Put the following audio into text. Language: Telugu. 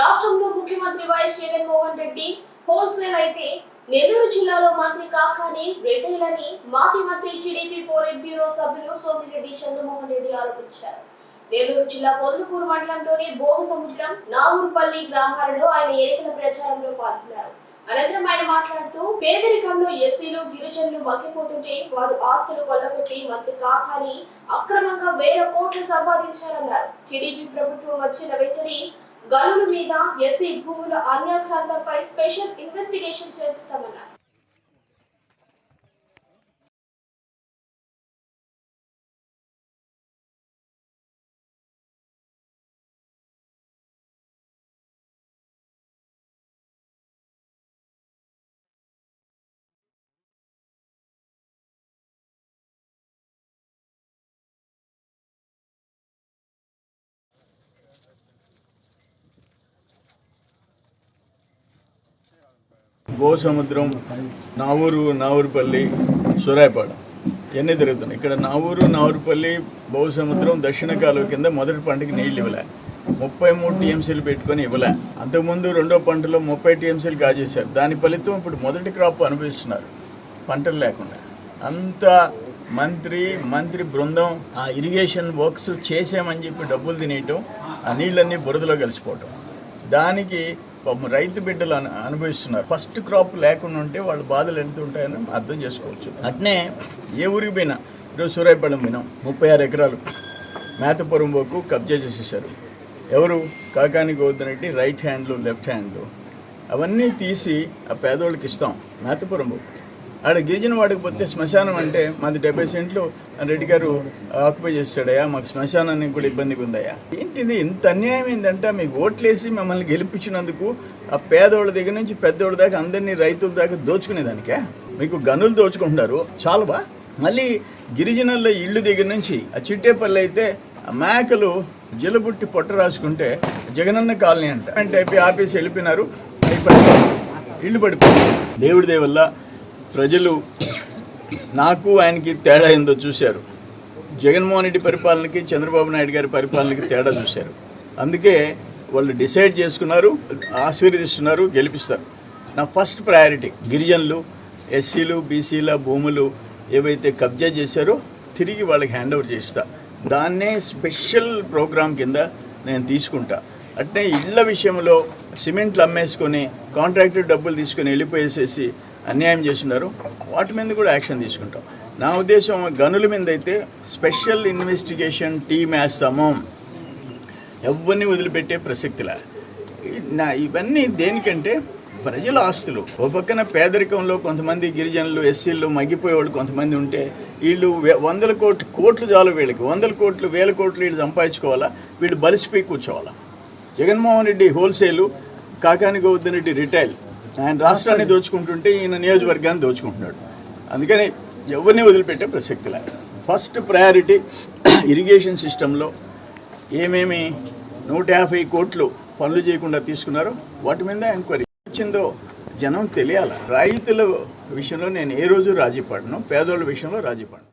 రాష్ట్రంలో ముఖ్యమంత్రి వైఎస్ జగన్మోహన్ రెడ్డి హోల్సేల్ అయితే నెల్లూరు జిల్లాలో మంత్రి కాకాని రిటైల్ అని మాజీ మంత్రి టీడీపీ పోలిట్ బ్యూరో సభ్యులు సోమిరెడ్డి చంద్రమోహన్ రెడ్డి ఆరోపించారు. నెల్లూరు జిల్లా పొద్దుకూరు మండలంలోని భోగ సముద్రం నాగూరుపల్లి గ్రామాలలో ఆయన ఎన్నికల ప్రచారంలో పాల్గొన్నారు. అనంతరం ఆయన మాట్లాడుతూ పేదరికంలో ఎస్సీలు గిరిజనులు మగ్గిపోతుంటే వారు ఆస్తులు కొల్లగొట్టి మంత్రి కాకాని అక్రమంగా వేల కోట్లు సంపాదించారన్నారు. టీడీపీ ప్రభుత్వం వచ్చిన వెంటనే గనుల మీద ఎస్సీ భూముల అన్యాక్రాంతంపై స్పెషల్ ఇన్వెస్టిగేషన్ చేపిస్తామన్నారు. గోసముద్రం నావూరు నావూరుపల్లి సూరాయపాడు. ఇవన్నీ తిరుగుతున్నాయి. ఇక్కడ నావూరు నావూరుపల్లి బహుసముద్రం దక్షిణ కాలువ కింద మొదటి పంటకి నీళ్ళు ఇవ్వలే. ముప్పై మూడు టీఎంసీలు పెట్టుకొని ఇవ్వలే. అంతకుముందు రెండో పంటలో ముప్పై టీఎంసీలు కాజేశారు. దాని ఫలితం ఇప్పుడు మొదటి క్రాప్ అనుభవిస్తున్నారు. పంటలు లేకుండా. అంత మంత్రి మంత్రి బృందం ఆ ఇరిగేషన్ వర్క్స్ చేసామని చెప్పి డబ్బులు తినేయటం ఆ నీళ్ళన్నీ బురదలో కలిసిపోవటం. దానికి రైతు బిడ్డలు అని అనుభవిస్తున్నారు. ఫస్ట్ క్రాప్ లేకుండా ఉంటే వాళ్ళ బాధలు ఎంత ఉంటాయని అర్థం చేసుకోవచ్చు. అట్నే ఏ ఊరికి పోయినా ఈరోజు సూరాయిపాళెం పోయినాం ముప్పై ఆరు ఎకరాలు మేతపురం పోకు కబ్జా చేసేసారు. ఎవరు? కాకాని గోవర్ధన్ రెడ్డి రైట్ హ్యాండ్లు లెఫ్ట్ హ్యాండ్లు. అవన్నీ తీసి ఆ పేదోళ్ళకి ఇస్తాం మేతపురం పోకు ఆడ గిరిజన వాడికి పోతే శ్మశానం అంటే మాది డెబ్బై సెంట్లు రెడ్డి గారు ఆక్యుపై చేస్తాడయ్యా మాకు శ్మశానానికి కూడా ఇబ్బందిగా ఉందయ్యా. ఏంటిది ఇంత అన్యాయం ఏంటంటే మీకు ఓట్లేసి మమ్మల్ని గెలిపించినందుకు ఆ పేదోళ్ళ దగ్గర నుంచి పెద్దవాళ్ళ దాకా అందరినీ రైతుల దాకా దోచుకునేదానికే? మీకు గనులు దోచుకుంటున్నారు చాలువా? మళ్ళీ గిరిజనుల ఇళ్ళు దగ్గర నుంచి ఆ చిట్టేపల్లి అయితే ఆ మేకలు జలబుట్టి పొట్ట రాసుకుంటే జగనన్న కాలనీ అంట. అంటే ఆఫీస్ వెళ్ళిపోయినారు ఇల్లు పడిపోయింది దేవుడి దేవల్ల ప్రజలు నాకు ఆయనకి తేడా ఏందో చూశారు. జగన్మోహన్ రెడ్డి పరిపాలనకి చంద్రబాబు నాయుడు గారి పరిపాలనకి తేడా చూశారు. అందుకే వాళ్ళు డిసైడ్ చేసుకున్నారు ఆశీర్వదిస్తున్నారు గెలిపిస్తారు. నా ఫస్ట్ ప్రయారిటీ గిరిజనులు ఎస్సీలు బీసీల భూములు ఏవైతే కబ్జా చేశారో తిరిగి వాళ్ళకి హ్యాండ్ ఓవర్ చేస్తా. దాన్నే స్పెషల్ ప్రోగ్రామ్ కింద నేను తీసుకుంటా. అట్నే ఇళ్ళ విషయంలో సిమెంట్లు అమ్మేసుకొని కాంట్రాక్టర్ డబ్బులు తీసుకొని వెళ్ళిపోయేసేసి అన్యాయం చేస్తున్నారు వాటి మీద కూడా యాక్షన్ తీసుకుంటాం. నా ఉద్దేశం గనుల మీద అయితే స్పెషల్ ఇన్వెస్టిగేషన్ టీమ్ వేస్తాము. ఎవరిని వదిలిపెట్టే ప్రసక్తిలా? నా ఇవన్నీ దేనికంటే ప్రజల ఆస్తులు. ఓ పక్కన పేదరికంలో కొంతమంది గిరిజనులు ఎస్సీలు మగ్గిపోయేవాళ్ళు కొంతమంది ఉంటే వీళ్ళు వే- వందల కోట్లు కోట్లు చాలు వీళ్ళకి. వందల కోట్లు వేల కోట్లు వీళ్ళు సంపాదించుకోవాలా? వీళ్ళు బలిసిపోయి కూర్చోవాలా? Jaganmohan Reddy wholesale Kakani Govardhan Reddy retail. ఆయన రాష్ట్రాన్ని దోచుకుంటుంటే ఈయన నియోజకవర్గాన్ని దోచుకుంటున్నాడు. అందుకని ఎవరిని వదిలిపెట్టే ప్రసక్తి లేదు. ఫస్ట్ ప్రయారిటీ ఇరిగేషన్ సిస్టంలో ఏమేమి నూట యాభై కోట్లు పనులు చేయకుండా తీసుకున్నారో వాటి మీద ఎంక్వైరీ వచ్చిందో జనం తెలియాలి. రైతుల విషయంలో నేను ఏ రోజు రాజీ పడను పేదోళ్ళ విషయంలో రాజీ పడను